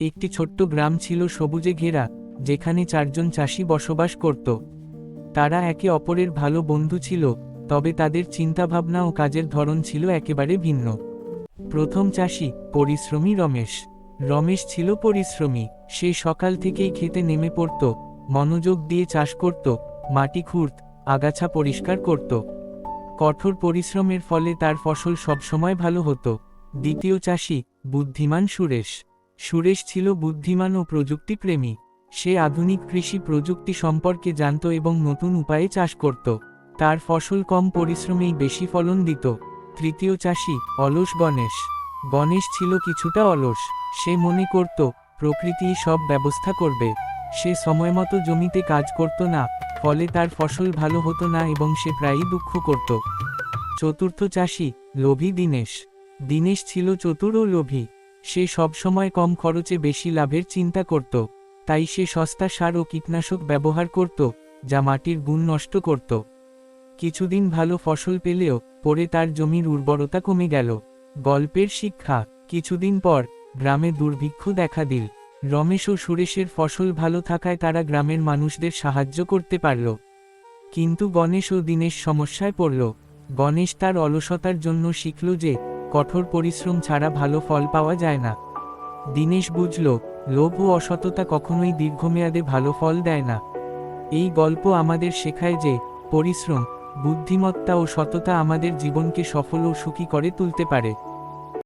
একটি ছোট্ট গ্রাম ছিল সবুজে ঘেরা, যেখানে চারজন চাষি বসবাস করত। তারা একে অপরের ভালো বন্ধু ছিল, তবে তাদের চিন্তাভাবনা ও কাজের ধরন ছিল একেবারে ভিন্ন। প্রথম চাষি পরিশ্রমী রমেশ। রমেশ ছিল পরিশ্রমী, সে সকাল থেকেই খেতে নেমে পড়ত, মনোযোগ দিয়ে চাষ করত, মাটি খুঁড়ত, আগাছা পরিষ্কার করত। কঠোর পরিশ্রমের ফলে তার ফসল সবসময় ভালো হতো। দ্বিতীয় চাষি বুদ্ধিমান সুরেশ। সুরেশ ছিল বুদ্ধিমান ও প্রযুক্তিপ্রেমী। সে আধুনিক কৃষি প্রযুক্তি সম্পর্কে জানত এবং নতুন উপায়ে চাষ করত। তার ফসল কম পরিশ্রমেই বেশি ফলন দিত। তৃতীয় চাষি, অলস গণেশ। গণেশ ছিল কিছুটা অলস। সে মনে করত, প্রকৃতি সব ব্যবস্থা করবে। সে সময়মতো জমিতে কাজ করত না, ফলে তার ফসল ভালো হতো না এবং সে প্রায়ই দুঃখ করত। চতুর্থ চাষি, লোভী দীনেশ। দীনেশ ছিল চতুর ও লোভী। সে সবসময় কম খরচে বেশি লাভের চিন্তা করত, তাই সে সস্তা সার ও কীটনাশক ব্যবহার করত, যা মাটির গুণ নষ্ট করত। কিছুদিন ভালো ফসল পেলেও, পরে তার জমির উর্বরতা কমে গেল। গল্পের শিক্ষা, কিছুদিন পর, গ্রামে দুর্ভিক্ষ দেখা দিল। রমেশ ও সুরেশের ফসল ভালো থাকায় তারা গ্রামের মানুষদের সাহায্য করতে পারল। কিন্তু গণেশ ও দীনেশ সমস্যায় পড়ল। গণেশ তার অলসতার জন্য শিখল যে কঠোর পরিশ্রম ছাড়া ভালো ফল পাওয়া যায় না। দীনেশ বুঝল, লোভ ও অসততা কখনোই দীর্ঘমেয়াদে ভালো ফল দেয় না। এই গল্প আমাদের শেখায় যে, পরিশ্রম, বুদ্ধিমত্তা ও সততা আমাদের জীবনকে সফল ও সুখী করে তুলতে পারে।